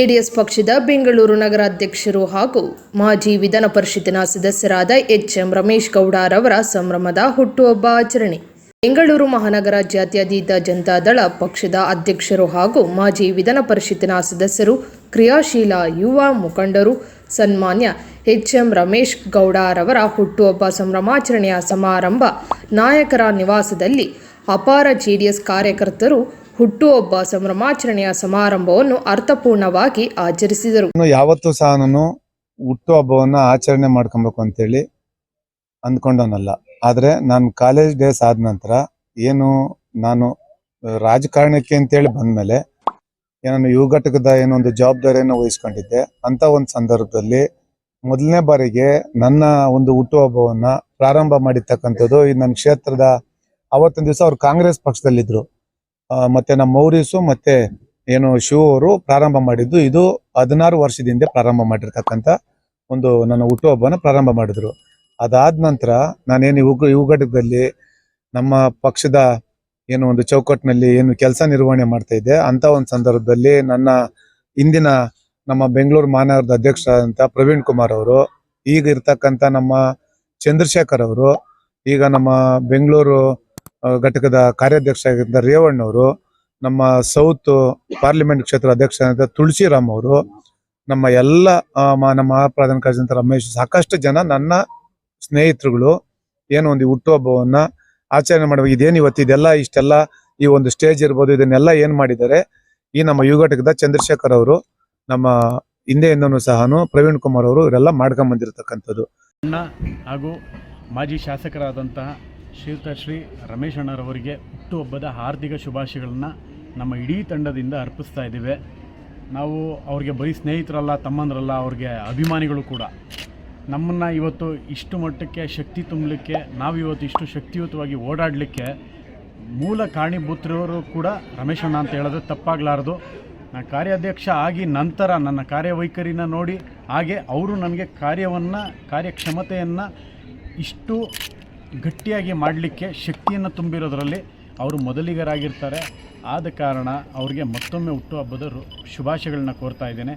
JDS ಪಕ್ಷದ ಬೆಂಗಳೂರು ನಗರಾಧ್ಯಕ್ಷರು ಹಾಗೂ ಮಾಜಿ ವಿಧಾನ ಪರಿಷತ್ತಿನ ಸದಸ್ಯರಾದ ಎಚ್ ಎಂ ರಮೇಶ್ ಗೌಡರವರ ಸಂಭ್ರಮದ ಹುಟ್ಟುಹಬ್ಬ ಆಚರಣೆ. ಬೆಂಗಳೂರು ಮಹಾನಗರ ಜಾತ್ಯತೀತ ಜನತಾದಳ ಪಕ್ಷದ ಅಧ್ಯಕ್ಷರು ಹಾಗೂ ಮಾಜಿ ವಿಧಾನ ಪರಿಷತ್ತಿನ ಸದಸ್ಯರು, ಕ್ರಿಯಾಶೀಲ ಯುವ ಮುಖಂಡರು, ಸನ್ಮಾನ್ಯ ಎಚ್ಎಂ ರಮೇಶ್ ಗೌಡರವರ ಹುಟ್ಟುಹಬ್ಬ ಸಂಭ್ರಮಾಚರಣೆಯ ಸಮಾರಂಭ ನಾಯಕರ ನಿವಾಸದಲ್ಲಿ ಅಪಾರ ಜೆಡಿಎಸ್ ಕಾರ್ಯಕರ್ತರು ಹುಟ್ಟುಹಬ್ಬ ಸಂಭ್ರಮಾಚರಣೆಯ ಸಮಾರಂಭವನ್ನು ಅರ್ಥಪೂರ್ಣವಾಗಿ ಆಚರಿಸಿದರು. ಯಾವತ್ತು ಸಹ ನಾನು ಹುಟ್ಟುಹಬ್ಬವನ್ನು ಆಚರಣೆ ಮಾಡ್ಕೊಬೇಕು ಅಂತೇಳಿ ಅಂದ್ಕೊಂಡವನಲ್ಲ ಆದ್ರೆ ನಾನು ಕಾಲೇಜ್ ಡೇಸ್ ಆದ ನಂತರ ಏನು ನಾನು ರಾಜಕಾರಣಕ್ಕೆ ಅಂತೇಳಿ ಬಂದ್ಮೇಲೆ ಏನೋ ಯುವ ಘಟಕದ ಏನೋ ಒಂದು ಜವಾಬ್ದಾರಿಯನ್ನು ವಹಿಸ್ಕೊಂಡಿದ್ದೆ, ಅಂತ ಒಂದು ಸಂದರ್ಭದಲ್ಲಿ ಮೊದಲನೇ ಬಾರಿಗೆ ನನ್ನ ಒಂದು ಹುಟ್ಟುಹಬ್ಬವನ್ನು ಪ್ರಾರಂಭ ಮಾಡಿರ್ತಕ್ಕಂಥದ್ದು ಈ ನನ್ನ ಕ್ಷೇತ್ರದ ಅವತ್ತೊಂದು ದಿವಸ ಅವ್ರು ಕಾಂಗ್ರೆಸ್ ಪಕ್ಷದಲ್ಲಿದ್ರು. ಆ, ಮತ್ತೆ ನಮ್ಮ ಮೌರೀಸು ಮತ್ತೆ ಏನು ಶಿವ ಅವರು ಪ್ರಾರಂಭ ಮಾಡಿದ್ದು ಇದು ಹದಿನಾರು ವರ್ಷದಿಂದ ಪ್ರಾರಂಭ ಮಾಡಿರ್ತಕ್ಕಂಥ ಒಂದು ನನ್ನ ಹುಟ್ಟುಹಬ್ಬನ ಪ್ರಾರಂಭ ಮಾಡಿದ್ರು. ಅದಾದ ನಂತರ ನಾನೇನು ಯುಗ ಯುವ ನಮ್ಮ ಪಕ್ಷದ ಏನು ಒಂದು ಚೌಕಟ್ಟಿನಲ್ಲಿ ಏನು ಕೆಲಸ ನಿರ್ವಹಣೆ ಮಾಡ್ತಾ ಇದ್ದೆ ಅಂತ ಒಂದು ಸಂದರ್ಭದಲ್ಲಿ ನನ್ನ ಇಂದಿನ ನಮ್ಮ ಬೆಂಗಳೂರು ಮಹಾನಗರದ ಅಧ್ಯಕ್ಷರಾದಂಥ ಪ್ರವೀಣ್ ಕುಮಾರ್ ಅವರು ಈಗ ಇರ್ತಕ್ಕಂಥ ನಮ್ಮ ಚಂದ್ರಶೇಖರ್ ಅವರು ಈಗ ನಮ್ಮ ಬೆಂಗಳೂರು ಘಟಕದ ಕಾರ್ಯಾಧ್ಯಕ್ಷ ಆಗಿದ್ದ ರೇವಣ್ಣವರು, ನಮ್ಮ ಸೌತ್ ಪಾರ್ಲಿಮೆಂಟ್ ಕ್ಷೇತ್ರ ಅಧ್ಯಕ್ಷರಾದ ತುಳಸಿರಾಮ್ ಅವರು, ನಮ್ಮ ಎಲ್ಲ ನಮ್ಮ ಪ್ರಧಾನ ಕಾರ್ಯದರ್ಶಿ ರಮೇಶ್ ಸಾಕಷ್ಟು ಜನ ನನ್ನ ಸ್ನೇಹಿತರುಗಳು, ಏನು ಒಂದು ಹುಟ್ಟುಹಬ್ಬವನ್ನ ಆಚರಣೆ ಮಾಡುವ, ಇದೇನು ಇವತ್ತು ಇದೆಲ್ಲ ಇಷ್ಟೆಲ್ಲ ಈ ಒಂದು ಸ್ಟೇಜ್ ಇರ್ಬೋದು, ಇದನ್ನೆಲ್ಲ ಏನ್ ಮಾಡಿದ್ದಾರೆ, ಈ ನಮ್ಮ ಯುವ ಘಟಕದ ಚಂದ್ರಶೇಖರ್ ಅವರು, ನಮ್ಮ ಹಿಂದೆಯಿಂದನೂ ಸಹ ಪ್ರವೀಣ್ ಕುಮಾರ್ ಅವರು, ಇವರೆಲ್ಲ ಮಾಡ್ಕೊಂಡ್ ಬಂದಿರತಕ್ಕಂಥದ್ದು. ಹಾಗೂ ಮಾಜಿ ಶಾಸಕರಾದಂತಹ ಶ್ರೀಯುತ ಶ್ರೀ ರಮೇಶ್ ಅಣ್ಣರವರಿಗೆ ಹುಟ್ಟುಹಬ್ಬದ ಹಾರ್ದಿಕ ಶುಭಾಶಯಗಳನ್ನು ನಮ್ಮ ಇಡೀ ತಂಡದಿಂದ ಅರ್ಪಿಸ್ತಾ ಇದ್ದೇವೆ. ನಾವು ಅವ್ರಿಗೆ ಬರೀ ಸ್ನೇಹಿತರಲ್ಲ, ತಮ್ಮಂದ್ರಲ್ಲ, ಅವ್ರಿಗೆ ಅಭಿಮಾನಿಗಳು ಕೂಡ. ನಮ್ಮನ್ನು ಇವತ್ತು ಇಷ್ಟು ಮಟ್ಟಕ್ಕೆ ಶಕ್ತಿ ತುಂಬಲಿಕ್ಕೆ, ನಾವು ಇವತ್ತು ಇಷ್ಟು ಶಕ್ತಿಯುತವಾಗಿ ಓಡಾಡಲಿಕ್ಕೆ ಮೂಲ ಕಾರಣೀಭೂತರವರು ಕೂಡ ರಮೇಶ್ ಅಣ್ಣ ಅಂತ ಹೇಳೋದು ತಪ್ಪಾಗಲಾರದು. ನಾನು ಕಾರ್ಯಾಧ್ಯಕ್ಷ ಆಗಿ ನಂತರ ನನ್ನ ಕಾರ್ಯವೈಖರಿನ ನೋಡಿ, ಹಾಗೆ ಅವರು ನನಗೆ ಕಾರ್ಯವನ್ನು, ಕಾರ್ಯಕ್ಷಮತೆಯನ್ನು ಇಷ್ಟು ಗಟ್ಟಿಯಾಗಿ ಮಾಡಲಿಕ್ಕೆ ಶಕ್ತಿಯನ್ನು ತುಂಬಿರೋದರಲ್ಲಿ ಅವರು ಮೊದಲಿಗರಾಗಿರ್ತಾರೆ. ಆದ ಕಾರಣ ಅವರಿಗೆ ಮತ್ತೊಮ್ಮೆ ಹುಟ್ಟುಹಬ್ಬದ ಶುಭಾಶಯಗಳನ್ನ ಕೋರ್ತಾ ಇದ್ದೇನೆ.